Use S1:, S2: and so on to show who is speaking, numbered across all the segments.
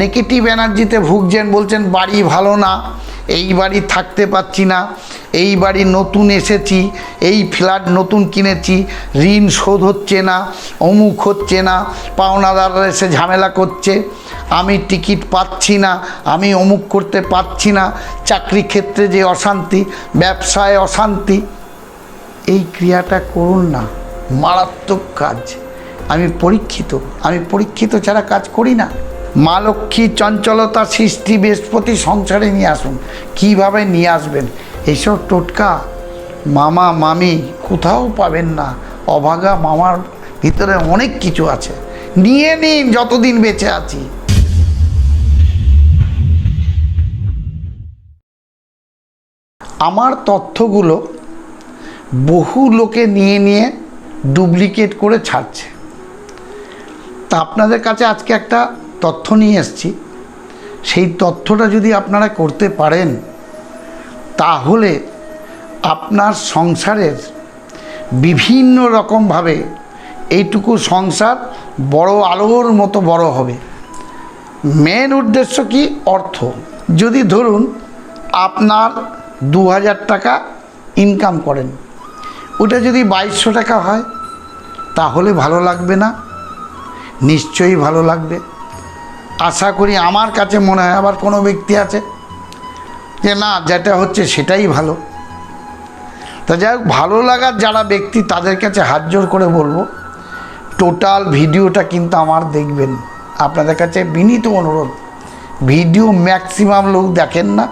S1: Negative এনার্জিতে ভুগছেন, বলছেন, বাড়ি ভালো না, এই বাড়ি থাকতে পাচ্ছি না, এই বাড়ি নতুন এসেছি, এই ফ্ল্যাট নতুন কিনেছি, ঋণ শোধ হচ্ছে না, অমুক হচ্ছে না, পাওনাদাররা এসে ঝামেলা করছে, আমি টিকিট পাচ্ছি না, আমি অমুক করতে পারছি না, চাকরি ক্ষেত্রে যে অশান্তি, ব্যবসায় অশান্তি, এই ক্রিয়াটা করুন না, মারাত্মক কাজ, আমি পরীক্ষিত আমি পরীক্ষিত ছাড়া কাজ করি না। মা লক্ষ্মী চঞ্চলতা সৃষ্টি বৃহস্পতি সংসারে নিয়ে আসুন। কীভাবে নিয়ে আসবেন? এইসব টোটকা মামা, মামি কোথাও পাবেন না। অভাগা মামার ভিতরে অনেক কিছু আছে। নিয়ে নিন, যতদিন বেঁচে আছি। আমার তথ্যগুলো বহু লোকে নিয়ে নিয়ে ডুপ্লিকেট করে ছাড়ছে। তা আপনাদের কাছে আজকে একটা তথ্য নিয়ে এসেছি। সেই তথ্যটা যদি আপনারা করতে পারেন, তাহলে আপনার সংসারের বিভিন্ন রকমভাবে এইটুকু সংসার বড় আলোর মতো বড় হবে। মেন উদ্দেশ্য কি? অর্থ। যদি ধরুন আপনার দু হাজার টাকা ইনকাম করেন, ওটা যদি বাইশশো টাকা হয়, তাহলে ভালো লাগবে না। নিশ্চয়ই ভালো লাগবে। আশা করি আমার কাছে মনে হয় আবার কোনো ব্যক্তি আছে যে না যেটা হচ্ছে সেটাই ভালো। তা যাই হোক ভালো লাগার যারা ব্যক্তি তাদের কাছে হাত জোর করে বলব টোটাল ভিডিওটা কিন্তু আমার দেখবেন। আপনাদের কাছে বিনীত অনুরোধ ভিডিও ম্যাক্সিমাম লোক দেখেন না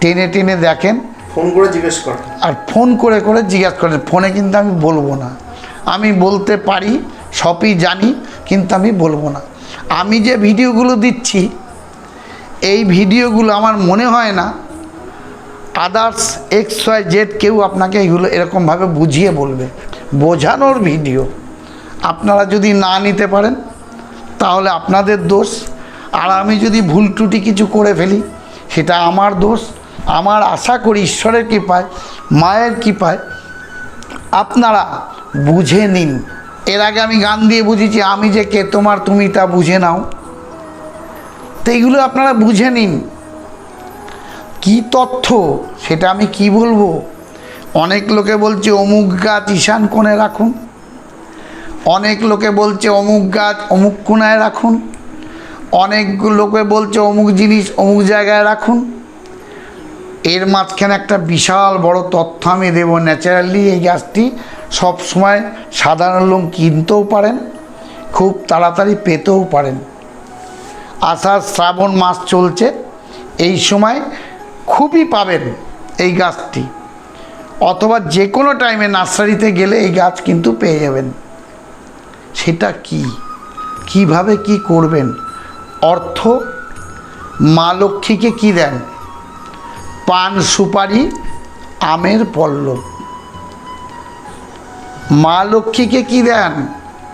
S1: টেনে টেনে দেখেন।
S2: ফোন করে জিজ্ঞেস করেন।
S1: আর ফোন করে করে জিজ্ঞাসা করেন ফোনে কিন্তু আমি বলব না। আমি বলতে পারি সবই জানি কিন্তু আমি বলব না। আমি যে ভিডিওগুলো দিচ্ছি, এই ভিডিওগুলো আমার মনে হয় না আদার্স এক্স ওয়াই জেড কেউ আপনাকে এগুলো এরকমভাবে বুঝিয়ে বলবে। বোঝানোর ভিডিও আপনারা যদি না নিতে পারেন, তাহলে আপনাদের দোষ। আর আমি যদি ভুল ত্রুটি কিছু করে ফেলি, সেটা আমার দোষ। আমার আশা করি ঈশ্বরের কৃপায়, মায়ের কৃপায় আপনারা বুঝে নিন এর আগে আমি গান দিয়ে বুঝেছি, আমি যে কে, তোমার তুমি তা বুঝে নাও। তো এইগুলো আপনারা বুঝে নিন। কি তথ্য, সেটা আমি কি বলব? অনেক লোকে বলছে, অমুক গাছ ঈশান কোণে রাখুন। অনেক লোকে বলছে, অমুক গাছ অমুক কোণায় রাখুন। অনেক লোকে বলছে, অমুক জিনিস অমুক জায়গায় রাখুন। এর মাঝখানে একটা বিশাল বড় তথ্য আমি দেবো, ন্যাচারালি এই গাছটি সব সময় সাধারণ লোক কিনতেও পারেন, খুব তাড়াতাড়ি পেতেও পারেন। আষাঢ় শ্রাবণ মাস চলছে, এই সময় খুবই পাবেন এই গাছটি। অথবা যে কোনো টাইমে নার্সারিতে গেলে এই গাছ কিন্তু পেয়ে যাবেন। সেটা কি? কীভাবে কি করবেন? অর্থ? মা লক্ষ্মীকে কী দেন? পান সুপারি, আমের পল্লব। মা লক্ষ্মীকে কি দেন?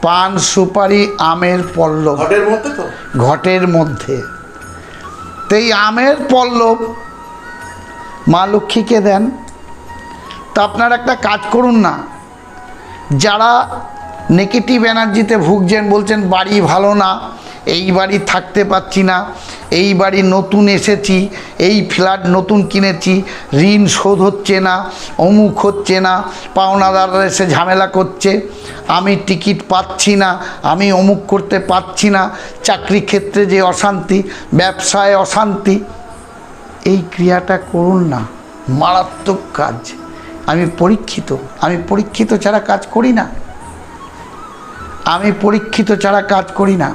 S1: পান সুপারি আমের পল্লব।
S2: ঘটের মধ্যে তো?
S1: ঘটের মধ্যে। তো এই আমের পল্লব মা লক্ষ্মীকে দেন। তা আপনারা একটা কাজ করুন না। যারা নেগেটিভ এনার্জিতে ভুগছেন বলছেন বাড়ি ভালো না এই বাড়ি থাকতে পাচ্ছি না। এই বাড়ি নতুন এসেছি, এই ফ্ল্যাট নতুন কিনেছি, ঋণ শোধ হচ্ছে না, অমুক হচ্ছে না, পাওনাদাররা এসে ঝামেলা করছে, আমি টিকিট পাচ্ছি না, আমি অমুক করতে পারছি না, চাকরি ক্ষেত্রে যে অশান্তি, ব্যবসায় অশান্তি, এই ক্রিয়াটা করুন না, মারাত্মক কাজ। আমি পরীক্ষিত আমি পরীক্ষিত ছাড়া কাজ করি না। আমি পরীক্ষিত ছাড়া কাজ করি না।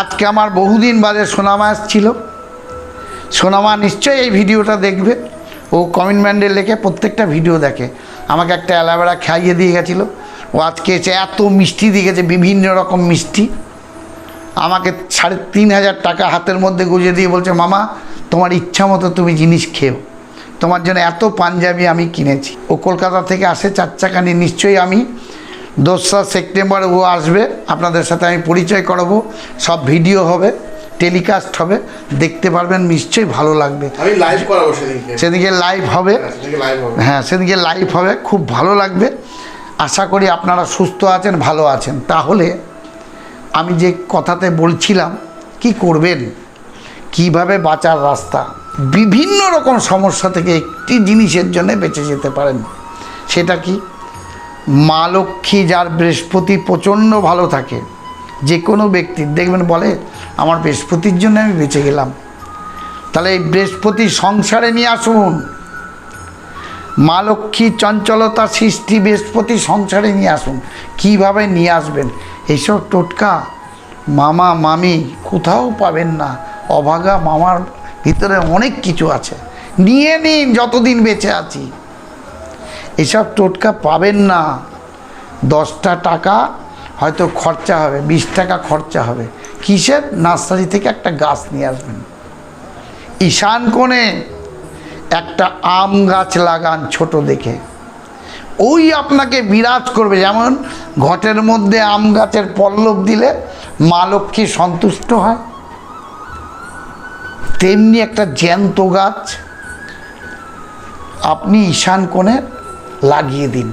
S1: আজকে আমার বহুদিন বাদে সোনামা এসছিল। সোনামা নিশ্চয়ই এই ভিডিওটা দেখবে। ও কমেন্টমেন্টে লেখে প্রত্যেকটা ভিডিও দেখে। আমাকে একটা অ্যালাভেরা খাইয়ে দিয়ে গেছিল। ও আজকে এসে এত মিষ্টি দিয়ে গেছে, বিভিন্ন রকম মিষ্টি। আমাকে সাড়ে তিন হাজার টাকা হাতের মধ্যে গুঁজে দিয়ে বলছে, মামা, তোমার ইচ্ছা মতো তুমি জিনিস খেও। তোমার জন্য এত পাঞ্জাবি আমি কিনেছি। ও কলকাতা থেকে আসে চার চাকা নিয়ে নিশ্চয়ই আমি দোসরা সেপ্টেম্বর ও আসবে। আপনাদের সাথে আমি পরিচয় করাবো। সব ভিডিও হবে টেলিকাস্ট হবে। দেখতে পারবেন নিশ্চয়ই ভালো লাগবে।
S2: আমি লাইভ করাবো সেদিনকে।
S1: সেদিকে লাইভ হবে।
S2: হ্যাঁ, সেদিনকে লাইভ হবে।
S1: হ্যাঁ সেদিকে লাইভ হবে। খুব ভালো লাগবে। আশা করি আপনারা সুস্থ আছেন ভালো আছেন। তাহলে আমি যে কথাতে বলছিলাম কি করবেন? কীভাবে বাঁচার রাস্তা? বিভিন্ন রকম সমস্যা থেকে একটি জিনিসের জন্য বেঁচে যেতে পারেন। সেটা কি? মা লক্ষ্মী যার বৃহস্পতি প্রচণ্ড ভালো থাকে, যে কোনো ব্যক্তির দেখবেন বলে, আমার বৃহস্পতির জন্য আমি বেঁচে গেলাম। তাহলে এই বৃহস্পতি সংসারে নিয়ে আসুন। মা লক্ষ্মী চঞ্চলতা সৃষ্টি বৃহস্পতি সংসারে নিয়ে আসুন। কীভাবে নিয়ে আসবেন? এইসব টোটকা মামা, মামি কোথাও পাবেন না। অভাগা মামার ভিতরে অনেক কিছু আছে। নিয়ে নিন, যতদিন বেঁচে আছি। এসব টোটকা পাবেন না। দশটা টাকা হয়তো খরচা হবে, বিশ টাকা খরচা হবে। কিসের? নার্সারি থেকে একটা গাছ নিয়ে আসবেন। ঈশান কোণে একটা আম গাছ লাগান ছোট দেখে। ওই আপনাকে বিরাজ করবে, যেমন ঘটের মধ্যে আম গাছের পল্লব দিলে মা লক্ষ্মী সন্তুষ্ট হয়। তেমনি একটা জ্যান্ত গাছ, আপনি ঈশান কোণে লাগিয়ে দিন।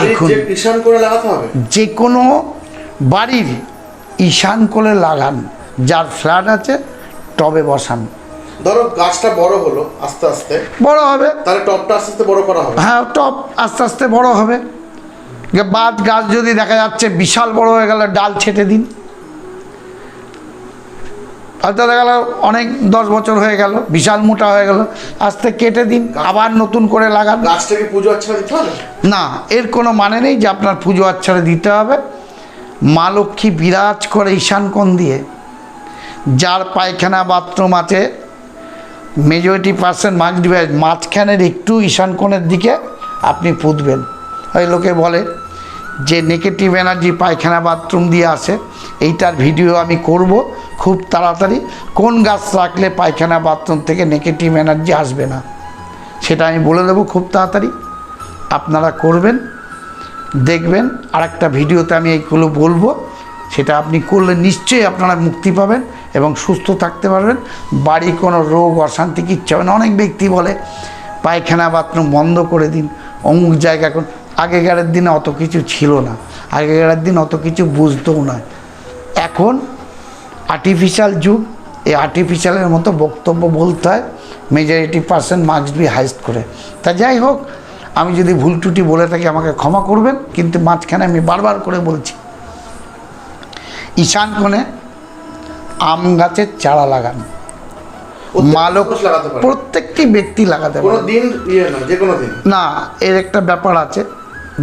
S1: দেখুন।
S2: কিষান করে লাগাতে হবে?
S1: যে কোনো বাড়ির ঈশান কোণে লাগান। যার ফ্ল্যাট আছে টবে বসান।
S2: ধরো গাছটা বড় হলো আস্তে আস্তে।
S1: বড় হবে।
S2: তাহলে টপটা আস্তে আস্তে বড় করা হবে।
S1: হ্যাঁ টপ আস্তে আস্তে বড় হবে। বাদ গাছ যদি দেখা যাচ্ছে বিশাল বড় হয়ে গেলে ডাল ছেটে দিন। হয়তো দেখা গেল অনেক দশ বছর হয়ে গেল বিশাল মোটা হয়ে গেল আস্তে কেটে দিন আবার নতুন করে লাগান।
S2: গাছটাকে পুজো আচ্ছা দিতে হবে?
S1: না এর কোনো মানে নেই যে আপনার পুজো আচ্ছারে দিতে হবে। মা লক্ষ্মী বিরাজ করে ঈশান কোণ দিয়ে যার পায়খানা বাথরুম আছে মেজরিটি পার্সেন্ট মার্ক ডিভাইস মাঝখানের একটু ঈশান কোণের দিকে আপনি পুঁতবেন। ওই লোকে বলে যে নেগেটিভ এনার্জি পায়খানা বাথরুম দিয়ে আসে এইটার ভিডিও আমি করব। খুব তাড়াতাড়ি, কোন গাছ রাখলে পায়খানা বাথরুম থেকে নেগেটিভ এনার্জি আসবে না? সেটা আমি বলে দেবো খুব তাড়াতাড়ি। আপনারা করবেন, দেখবেন আর একটা ভিডিওতে আমি এইগুলো বলব। সেটা আপনি করলে নিশ্চয়ই আপনারা মুক্তি পাবেন এবং সুস্থ থাকতে পারবেন। বাড়ি কোনো রোগ, অশান্তি, কিচ্ছু হবে না। অনেক ব্যক্তি বলে, পায়খানা বাথরুম বন্ধ করে দিন, অমুক জায়গা এখন আগেকারের দিনে অত কিছু ছিল না। আগেকারের দিন অত কিছু বুঝতেও না এখন আর্টিফিশিয়াল যুগ এই আর্টিফিশিয়ালের মতো বক্তব্য বলতে হয় majority percent marks be highest করে। তা যাই হোক আমি যদি ভুল ত্রুটি বলে থাকি আমাকে ক্ষমা করবেন কিন্তু মাঝখানে আমি বারবার করে বলছি ঈশান কোণে আম গাছের চারা লাগান। মালক প্রত্যেকটি ব্যক্তি লাগাতে পারে।
S2: ইয়ে দিন।
S1: না এর একটা ব্যাপার আছে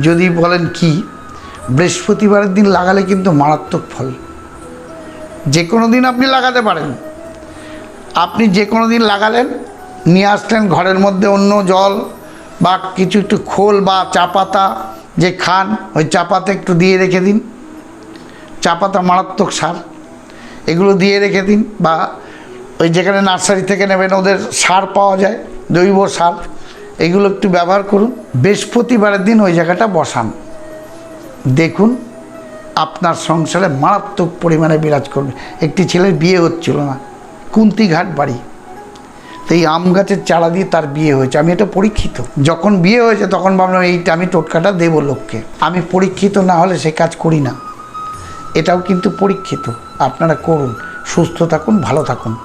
S1: যদি বলেন কি বৃহস্পতিবারের দিন লাগালে কিন্তু মারাত্মক ফল। যে কোনো দিন আপনি লাগাতে পারেন। আপনি যে কোনো দিন লাগালেন, নিয়ে আসলেন ঘরের মধ্যে অন্য জল বা কিছু একটু খোল বা চা পাতা যে খান, ওই চা পাতা একটু দিয়ে রেখে দিন। চা পাতা মারাত্মক সার, এগুলো দিয়ে রেখে দিন বা ওই যেখানে নার্সারি থেকে নেবেন ওদের সার পাওয়া যায়, জৈব সার, এগুলো একটু ব্যবহার করুন। বৃহস্পতিবারের দিন ওই জায়গাটা বসান। দেখুন আপনার সংসারে মারাত্মক পরিমাণে বিরাজ করবে। একটি ছেলের বিয়ে হচ্ছিল না। কুন্তিঘাট বাড়ি। তো এই আম গাছের চারা দিয়ে তার বিয়ে হয়েছে। আমি এটা পরীক্ষিত। যখন বিয়ে হয়েছে তখন ভাবলাম, এইটা আমি টোটকাটা দেবো লোককে। আমি পরীক্ষিত না হলে সে কাজ করি না। এটাও কিন্তু পরীক্ষিত। আপনারা করুন। সুস্থ থাকুন, ভালো থাকুন।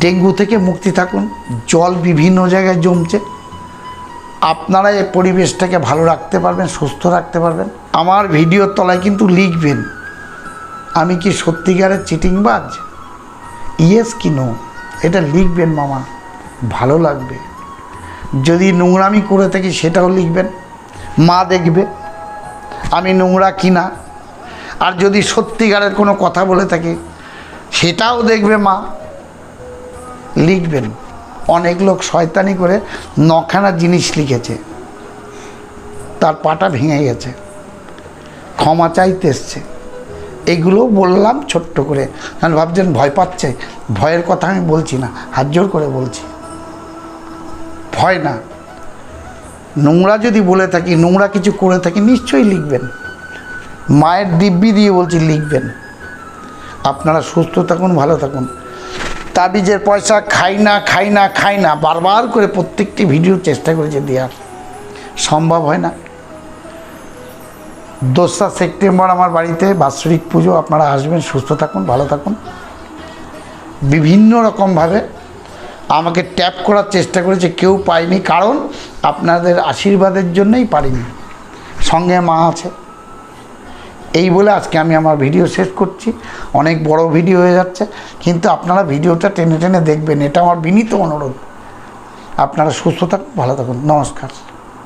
S1: ডেঙ্গু থেকে মুক্তি থাকুন। জল বিভিন্ন জায়গায় জমছে। আপনারা এই পরিবেশটাকে ভালো রাখতে পারবেন, সুস্থ রাখতে পারবেন। আমার ভিডিওর তলায় কিন্তু লিখবেন, আমি কি সত্যিকারের চিটিংবাজ? ইয়েস কি নো এটা লিখবেন মামা, ভালো লাগবে। যদি নোংরামি করে থাকি সেটাও লিখবেন, মা দেখবে, আমি নোংরা কিনা? আর যদি সত্যিকারের কোনো কথা বলে থাকি, সেটাও দেখবে মা, লিখবেন। অনেক লোক শয়তানি করে নখানা জিনিস লিখেছে। তার পাটা ভেঙে গেছে। ক্ষমা চাইতে এসছে। এগুলো বললাম ছোট্ট করে। কারণ ভাবছেন ভয় পাচ্ছে। ভয়ের কথা আমি বলছি না, হাত জোর করে বলছি। ভয় না। নোংরা যদি বলে থাকি, নোংরা কিছু করে থাকি, নিশ্চয়ই লিখবেন। মায়ের দিব্যি দিয়ে বলছি, লিখবেন। আপনারা সুস্থ থাকুন, ভালো থাকুন। তাবিজের পয়সা খাই না খাই না খাই না, বারবার করে প্রত্যেকটি ভিডিও চেষ্টা করেছে দেওয়ার সম্ভব হয় না। দোসরা সেপ্টেম্বর আমার বাড়িতে বাৎসরিক পুজো, আপনারা আসবেন, সুস্থ থাকুন, ভালো থাকুন। বিভিন্ন রকমভাবে আমাকে ট্যাপ করার চেষ্টা করেছে, কেউ পায়নি, কারণ আপনাদের আশীর্বাদের জন্যই পারিনি। সঙ্গে মা আছে। এই বলে আজকে আমি আমার ভিডিও শেষ করছি। অনেক বড় ভিডিও হয়ে যাচ্ছে। কিন্তু আপনারা ভিডিওটা টেনে টেনে দেখবেন। এটা আমার বিনীত অনুরোধ। আপনারা সুস্থ থাকুন, ভালো থাকুন। নমস্কার।